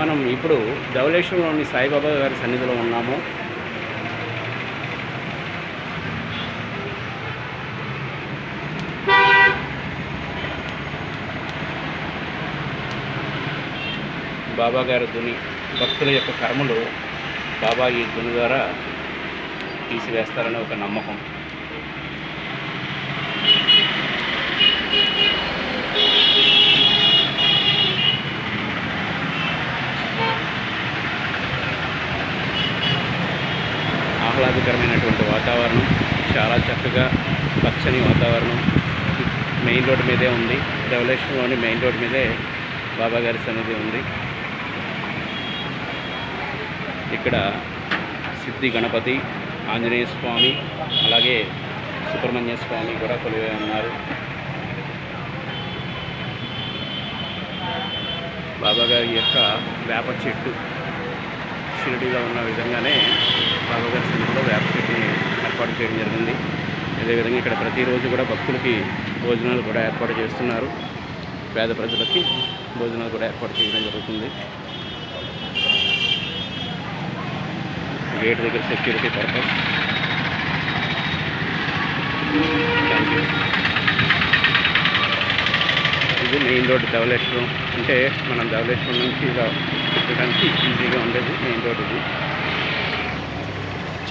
మనం ఇప్పుడు ధవలేశ్వరంలోని సాయిబాబా గారి సన్నిధిలో ఉన్నాము. బాబా గారి ధుని భక్తుల యొక్క కర్మలు బాబా ఈ ధుని ద్వారా తీసివేస్తారనే ఒక నమ్మకం. ఆహ్లాదకరమైనటువంటి వాతావరణం. చాలా చక్కగా పచ్చని వాతావరణం. మెయిన్ రోడ్ మీదే ఉంది. రెవల్యూషన్లోని మెయిన్ రోడ్ మీదే బాబా గారి సన్నిధి ఉంది. ఇక్కడ సిద్ధి గణపతి ఆంజనేయ స్వామి అలాగే సుబ్రహ్మణ్య స్వామి కూడా కొలువై ఉన్నారు. బాబా గారి యొక్క వేప చెట్టు షిరిడిలో ఉన్న విధంగానే బాబా సన్నిధిలో వేప ఏర్పాటు చేయడం జరిగింది. అదేవిధంగా ఇక్కడ ప్రతిరోజు కూడా భక్తులకి భోజనాలు కూడా ఏర్పాటు చేస్తున్నారు. పేద ప్రజలకి భోజనాలు కూడా ఏర్పాటు చేయడం జరుగుతుంది. గేట్ దగ్గర సెక్యూరిటీ పర్పస్. థ్యాంక్ యూ ఇది మెయిన్ రోడ్ ధవలేశ్వరం అంటే మనం ధవలేశ్వరం నుంచి ఇలా తిరగడానికి ఈజీగా ఉండేది మెయిన్ రోడ్ ఇది.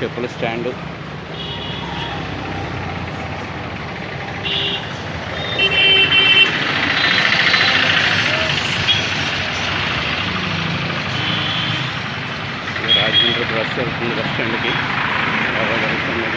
చెప్పుల స్టాండు. రాజమండ్రి బస్ వెళ్తుంది బస్ స్టాండ్కి. బాగా వెళ్తున్నది